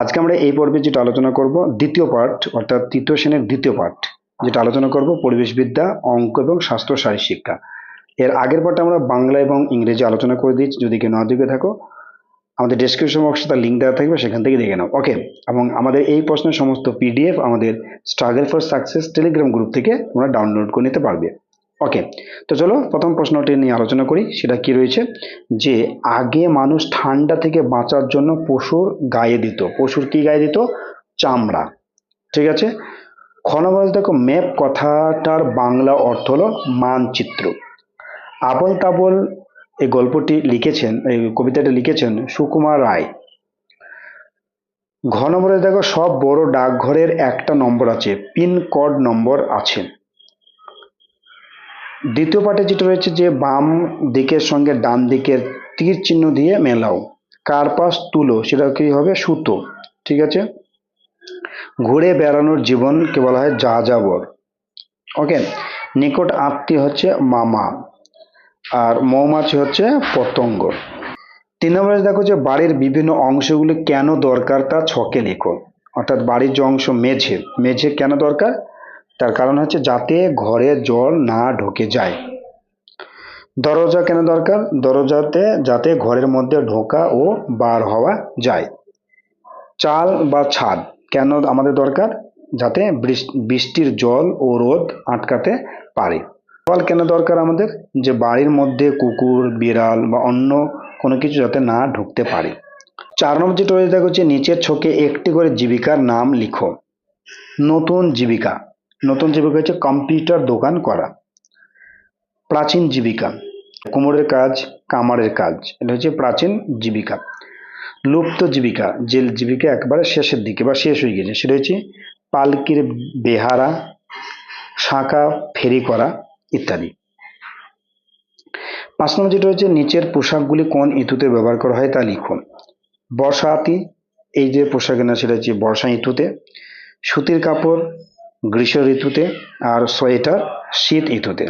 আজকে আমরা এই পর্বে যেটা আলোচনা করব, দ্বিতীয় পার্ট অর্থাৎ তৃতীয় শ্রেণির দ্বিতীয় পার্ট যেটা আলোচনা করব পরিবেশবিদ্যা, অঙ্ক এবং স্বাস্থ্য শারীর শিক্ষা। এর আগের পার্টে আমরা বাংলা এবং ইংরেজি আলোচনা করে দিচ্ছি যদি কেউ না দেখে থাকো, আমাদের ডেসক্রিপশন বক্সে তার লিঙ্ক দেওয়া থাকবে, সেখান থেকে দেখে নাও। ওকে এবং আমাদের এই প্রশ্নের সমস্ত পিডিএফ আমাদের struggle for success Telegram group থেকে তোমরা ডাউনলোড করে নিতে পারবে। ওকে তো চলো প্রথম প্রশ্নটি নিয়ে আলোচনা করি। সেটা কি রয়েছে? যে আগে মানুষ ঠান্ডা থেকে বাঁচার জন্য পশুর গায়ে দিত। পশুর কি গায়ে দিত? চামড়া। ঠিক আছে? নম্বর দেখো ম্যাপ কথাটার বাংলা অর্থ হলো মানচিত্র। আবল তাবল এই গল্পটি লিখেছেন, এই কবিতাটি লিখেছেন সুকুমার রায়। ঘ নম্বরে দেখো সব বড় ডাকঘরের একটা নম্বর আছে পিন কোড নম্বর আছে। দ্বিতীয় পাঠে যেটা রয়েছে যে, বাম দিকের সঙ্গে ডান দিকের তীর চিহ্ন দিয়ে মেলাও। কার্পাস, তুলো, সেটা কি হবে? সুতো। ঠিক আছে? ঘুরে বেড়ানোর জীবনকে বলা হয় যা যাবর ওকে? নিকট আত্মীয় হচ্ছে মামা আর মৌমাছি হচ্ছে পতঙ্গ। তিন নম্বরে দেখো যে, বাড়ির বিভিন্ন অংশগুলি কেন দরকার তা ছকে লেখো। অর্থাৎ বাড়ির যে অংশ, মেঝে মেঝে কেন দরকার? তার কারণ হচ্ছে যাতে ঘরে জল না ঢোকে যায়। দরজা কেন দরকার? দরজাতে যাতে ঘরের মধ্যে ঢোকা ও বার হওয়া যায়। চাল বা ছাদ কেন আমাদের দরকার? যাতে বৃষ- বৃষ্টির জল ও রোদ আটকাতে পারে। ফল কেন দরকার আমাদের? যে বাড়ির মধ্যে কুকুর, বিড়াল বা অন্য কোনো কিছু যাতে না ঢুকতে পারে। চার নম্বর যেটা রয়েছে, দেখো যে নিচের ছকে একটি করে জীবিকার নাম লিখো। নতুন জীবিকা। নতুন জীবিকা হচ্ছে কম্পিউটার দোকান করা। প্রাচীন জীবিকা। কুমোরের কাজ, কামারের কাজ, এটা হচ্ছে প্রাচীন জীবিকা। লুপ্ত জীবিকা, যে জীবিকা একবারে শেষের দিকে বা শেষ হয়ে গেছে, সেটা হচ্ছে পালকির বেহারা, শাঁখা, ফেরি করা ইত্যাদি। পাঁচ নম্বর যেটা হচ্ছে নিচের পোশাকগুলি কোন ঋতুতে ব্যবহার করা হয় তা লিখুন। বর্ষাতি, এই যে পোশাক না, সেটা হচ্ছে বর্ষা ঋতুতে সুতির কাপড় গ্রীষ্ম ঋতুতে আর সোয়েটার শীত ঋতুতে।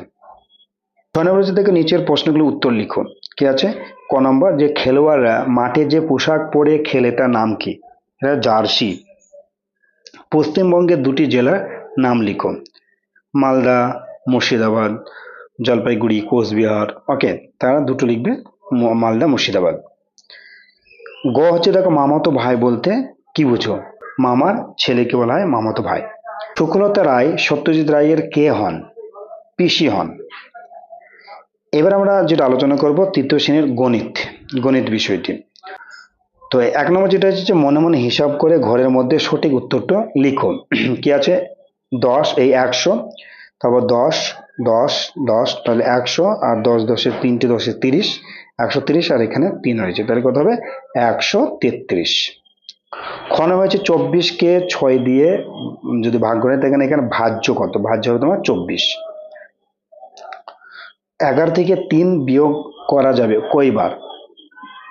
ছয় নম্বর দেখো নিচের প্রশ্নগুলো উত্তর লিখুন। কি আছে? ক নম্বর, যে খেলোয়াড়রা মাঠে যে পোশাক পরে খেলে তার নাম কি? জার্সি। পশ্চিমবঙ্গের দুটি জেলার নাম লিখুন। মালদা, মুর্শিদাবাদ, জলপাইগুড়ি, কোচবিহার। ওকে তারা দুটো লিখবে মালদা, মুর্শিদাবাদ। গ হচ্ছে দেখো, মামাতো ভাই বলতে কি বুঝো? মামার ছেলেকে বলা হয় মামাতো ভাই। শুক্লতা রায় সত্যজিৎ রায়ের কে হন? পিসি হন। এবার আমরা যেটা আলোচনা করব তৃতীয় শ্রেণির গণিত গণিত বিষয়টি। তো এক নম্বর যেটা হচ্ছে মনে মনে হিসাব করে ঘরের মধ্যে সঠিক উত্তরটা লিখো কি আছে? দশ, এই একশো, তারপর দশ দশ দশ, তাহলে একশো, আর দশ, দশের তিনটে, দশের তিরিশ, একশো তিরিশ, আর এখানে তিন হয়েছে। তাহলে কত হবে? একশো তেত্রিশ। ক্ষণ হয়েছে চব্বিশকে ছয় দিয়ে যদি ভাগ করে দেখেন এখানে ভাজ্য কত? ভাজ্য হবে তোমার চব্বিশ। এগারো থেকে তিন বিয়োগ করা যাবে কইবার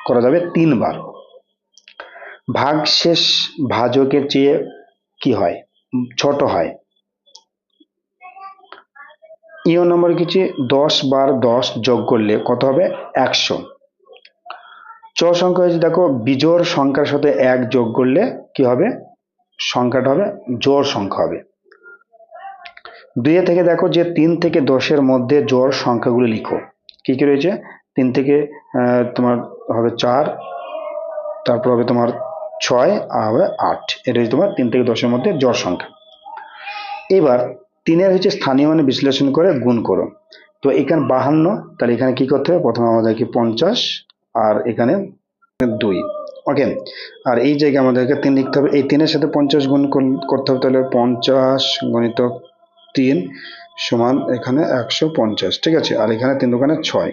করা যাবে তিনবার ভাগ শেষ ভাজকের চেয়ে কি হয়? ছোট হয়। ইও নম্বর কিছু দশ বার দশ যোগ করলে কত হবে? একশো। চ সংখ্যা হচ্ছে দেখো বিজোর সংখ্যার সাথে এক যোগ করলে কি হবে? সংখ্যাটা হবে, জোড় সংখ্যা হবে। দুইয়ে থেকে দেখো যে তিন থেকে দশের মধ্যে জোড় সংখ্যাগুলো লিখো। কি কি রয়েছে? তিন থেকে তোমার হবে চার, তারপর হবে তোমার ছয়, আর হবে আট। এটা হচ্ছে তোমার তিন থেকে দশের মধ্যে জোড় সংখ্যা। এবার তিনের হচ্ছে স্থানীয় মানে বিশ্লেষণ করে গুণ করো। তো এখানে বাহান্ন, তাহলে এখানে কি করতে হবে? প্রথমে আমাদেরকে পঞ্চাশ আর এখানে দুই। ওকে আর এই জায়গায় আমাদেরকে তিন লিখতে হবে। এই তিনের সাথে পঞ্চাশ গুণ কর- করতে হবে তাহলে পঞ্চাশ গণিত তিন সমান এখানে একশো পঞ্চাশ। ঠিক আছে? আর এখানে তিন দোকানে ছয়।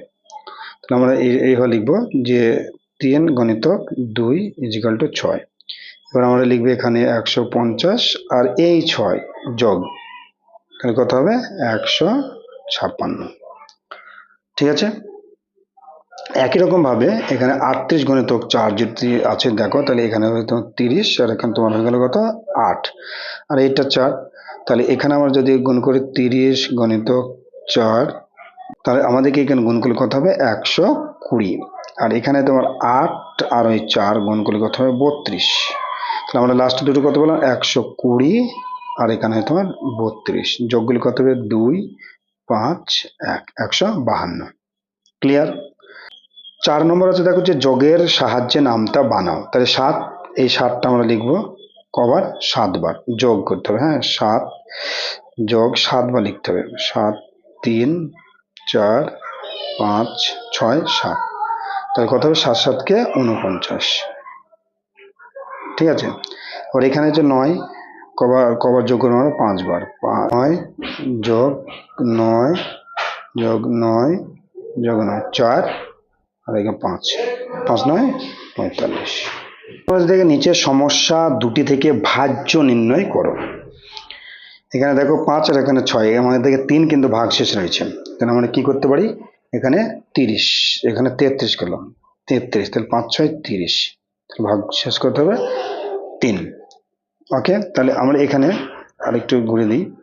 তাহলে আমরা এই এইভাবে লিখব যে তিন গণিতক দুই ইজিক্যাল টু ছয়। এবার আমরা লিখব এখানে একশো পঞ্চাশ আর এই ছয় যোগ। তাহলে কত হবে? একশো ছাপ্পান্ন। ঠিক আছে? একই রকম ভাবে এখানে আটত্রিশ গণিতক চার যদি আছে, দেখো, তাহলে এখানে তোমার তিরিশ, আর এখানে তোমার হয়ে গেল কত? আট। আর এইটা চার, তাহলে এখানে আমরা যদি গুণ করি তিরিশ গণিতক চার, তাহলে আমাদেরকে এখানে গুণ করলে কত হবে? একশো কুড়ি। আর এখানে তোমার আট আর ওই চার গুণ করলে কত হবে? বত্রিশ। তাহলে আমরা লাস্টে দুটো কত বললাম? একশো কুড়ি, আর এখানে তোমার বত্রিশ। যোগগুলি কত হবে? দুই, পাঁচ, এক, একশো বাহান্ন। ক্লিয়ার চার নম্বর আছে, দেখো যে যোগের সাহায্যে নামটা বানাও। তাহলে সাত, এই সাতটা আমরা লিখব। কবার? সাতবার। যোগ করতে হবে হ্যাঁ? সাত, যোগ সাতবার লিখতে হবে। সাত, তিন, চার, পাঁচ, ছয়, সাত। তাহলে কত হবে? সাত সাতকে উনপঞ্চাশ ঠিক আছে? আর এখানে যে নয়, কবার কবার যোগ করব আমরা? পাঁচবার। নয় যোগ নয় যোগ নয় যোগ নয়, চার আর এখানে পাঁচ। পাঁচ নয়? পঁয়তাল্লিশ। দেখে নিচের সমস্যা দুটি থেকে ভাজ্য নির্ণয় করো। এখানে দেখো পাঁচ আর এখানে ছয়। আমাদের থেকে তিন কিন্তু ভাগ শেষ রয়েছে। তাহলে আমরা কি করতে পারি? এখানে তিরিশ। এখানে তেত্রিশ করলাম। তেত্রিশ। তাহলে পাঁচ, ছয়, তিরিশ। ভাগ শেষ করতে হবে তিন। ওকে? তাহলে আমরা এখানে আরেকটু ঘুরে দিই।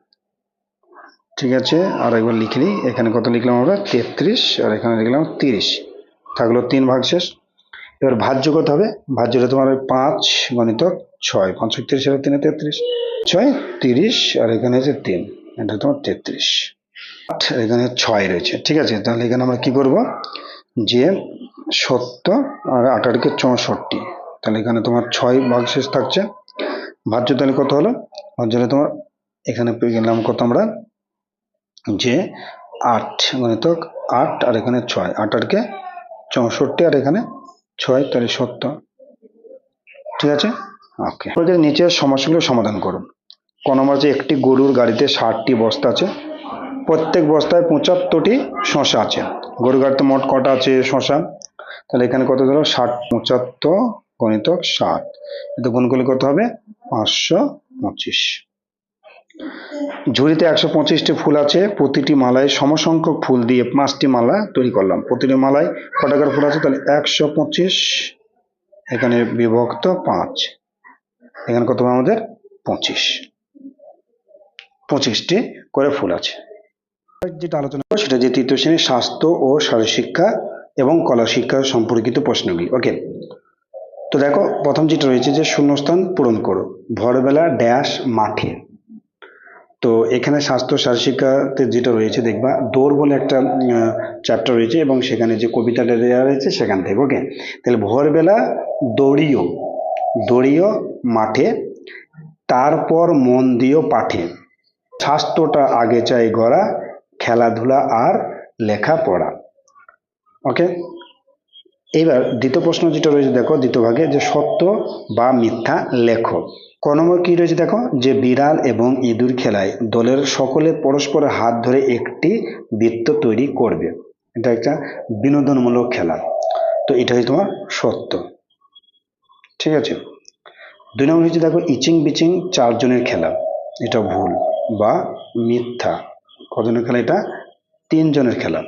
ঠিক আছে? আর একবার লিখে নিই। এখানে কত লিখলাম আমরা? তেত্রিশ। আর এখানে লিখলাম তিরিশ। থাকল তিন ভাগ শেষ। এবার ভাজ্য কত হবে? ভাজ্যটা তোমার ওই পাঁচ গণিতক ছয়। পাঁচ তিরিশ আর তিনে তেত্রিশ। ছয়, তিরিশ, আর এখানে হচ্ছে তিন। এটা তোমার তেত্রিশ। আট এখানে ছয় রয়েছে। ঠিক আছে, তাহলে এখানে আমরা কি করব? যে সত্তর আর আঠারোকে চৌষট্টি। তাহলে এখানে তোমার ছয় ভাগ শেষ থাকছে। ভাজ্য তাহলে কত হলো? ভাজ্যটা তোমার এখানে পেয়ে গেলাম কত আমরা? যে আট গণিতক আট, আর এখানে ছয়। আট আটকে চৌষট্টি আর এখানে ছয় তাহলে সত্তর। ঠিক আছে? ওকে এবার নিচের সমস্যাগুলো সমাধান করুন। ক নম্বর আছে একটি গরুর গাড়িতে ষাটটি বস্তা আছে। প্রত্যেক বস্তায় পঁচাত্তরটি শশা আছে। গরুর গাড়িতে মোট কটা আছে শশা তাহলে এখানে কত ধরো? ষাট পঁচাত্তর গণিতক ষাট। এতে গুণ করলে কত হবে? পাঁচশো পঁচিশ। ঝুড়িতে একশো পঁচিশটি ফুল আছে প্রতিটি মালায় সমসংখ্যক ফুল দিয়ে পাঁচটি মালা তৈরি করলাম। প্রতিটি মালায় ক টাকার ফুল আছে? তাহলে একশো পঁচিশ এখানে বিভক্ত পাঁচ। এখানে কত আমাদের? পঁচিশ। পঁচিশটি করে ফুল আছে। যেটা আলোচনা করব সেটা যে তৃতীয় শ্রেণির স্বাস্থ্য ও শারীরশিক্ষা এবং কলা শিক্ষা সম্পর্কিত প্রশ্নগুলি। ওকে। তো দেখো প্রথম যেটা রয়েছে যে শূন্যস্থান পূরণ করো। ভোরবেলা ড্যাশ মাঠে। তো এখানে স্বাস্থ্য শারীরশিক্ষাতে যেটা রয়েছে, দেখবা দৌড় বলে একটা চ্যাপ্টার রয়েছে এবং সেখানে যে কবিতাটা দেওয়া রয়েছে সেখান থেকে ওকে তাহলে ভোরবেলা দৌড়িও দৌড়িও মাঠে, তারপর মন দিও পাঠে। স্বাস্থ্যটা আগে চাই গড়া, খেলাধুলা আর লেখাপড়া ওকে এইবার দ্বিতীয় প্রশ্ন যেটা রয়েছে দেখো, দ্বিতীয় ভাগে, যে সত্য বা মিথ্যা লেখো। ক নম্বর কি রয়েছে দেখো? যে বিড়াল এবং ইঁদুর খেলায় দলের সকলে পরস্পরের হাত ধরে একটি বৃত্ত তৈরি করবে। এটা একটা বিনোদনমূলক খেলা। তো এটা হচ্ছে তোমার সত্য। ঠিক আছে? দুই নম্বর হচ্ছে দেখো ইচিং বিচিং চারজনের খেলা। এটা ভুল বা মিথ্যা। কজনের খেলা? এটা তিনজনের খেলা।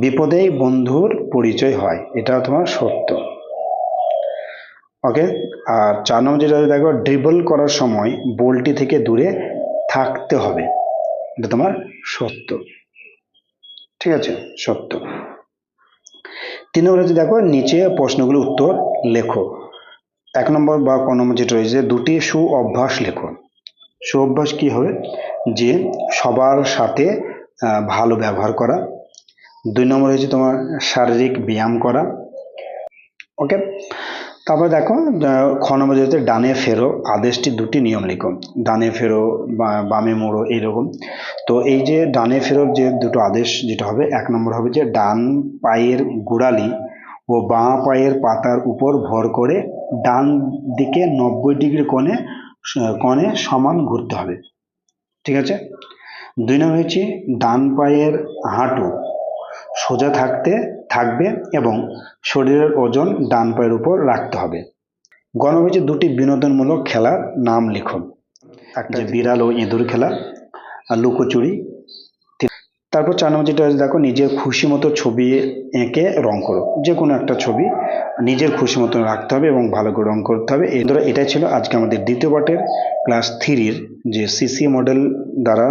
বিপদেই বন্ধুর পরিচয় হয় এটা তোমার সত্য। ওকে আর চার নম্বর যেটা দেখো ড্রিবল করার সময় বলটি থেকে দূরে থাকতে হবে। এটা তোমার সত্য। ঠিক আছে? সত্য। তিন নম্বর হচ্ছে, দেখো, নিচে প্রশ্নগুলো উত্তর লেখো। এক নম্বর বা ক নম্বর যেটা রয়েছে, দুটি সু অভ্যাস লেখো। সু অভ্যাস কি হবে? যে সবার সাথে ভালো ব্যবহার করা দুই নম্বর হচ্ছে তোমার শারীরিক ব্যায়াম করা। ওকে তারপরে দেখো খ নম্বর যেতে ডানে ফেরো, আদেশটি দুটি নিয়ম লিখো। ডানে ফেরো বা বামে মোড়ো, এইরকম। তো এই যে ডানে ফেরোর যে দুটো আদেশ যেটা হবে, এক নম্বর হবে যে ডান পায়ের গোড়ালি ও বাঁ পায়ের পাতার উপর ভর করে ডান দিকে নব্বই ডিগ্রি কোণে কোণে সমান ঘুরতে হবে। ঠিক আছে? দুই নম্বর হচ্ছে ডান পায়ের হাঁটু সোজা থাকতে থাকবে এবং শরীরের ওজন ডান পায়ের উপর রাখতে হবে। গণবেজে দুটি বিনোদনমূলক খেলার নাম লিখুন। একটা বিড়াল ও ইঁদুর খেলা আর লুকোচুরি। তারপর চার নম্বর যেটা আছে দেখো নিজের খুশি মতো ছবি এঁকে রং করো। যে কোনো একটা ছবি নিজের খুশি মতো রাখতে হবে এবং ভালো করে রং করতে হবে। এই ধরো এটাই ছিল আজকে আমাদের দ্বিতীয় পাঠের ক্লাস থ্রির যে সিসি মডেল দ্বারা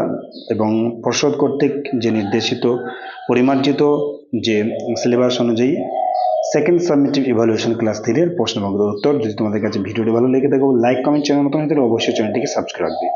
এবং পর্ষদ কর্তৃক যে নির্দেশিত, পরিমার্জিত যে সিলেবাস অনুযায়ী সেকেন্ড সাবমিটিভ ইভালুয়েশন ক্লাস থ্রির প্রশ্নবঙ্গের উত্তর। যদি তোমাদের কাছে ভিডিওটি ভালো লেগে থাকে লাইক কমেন্ট চ্যানেল হলে অবশ্যই চ্যানেলটিকে সাবস্ক্রাইব রাখবে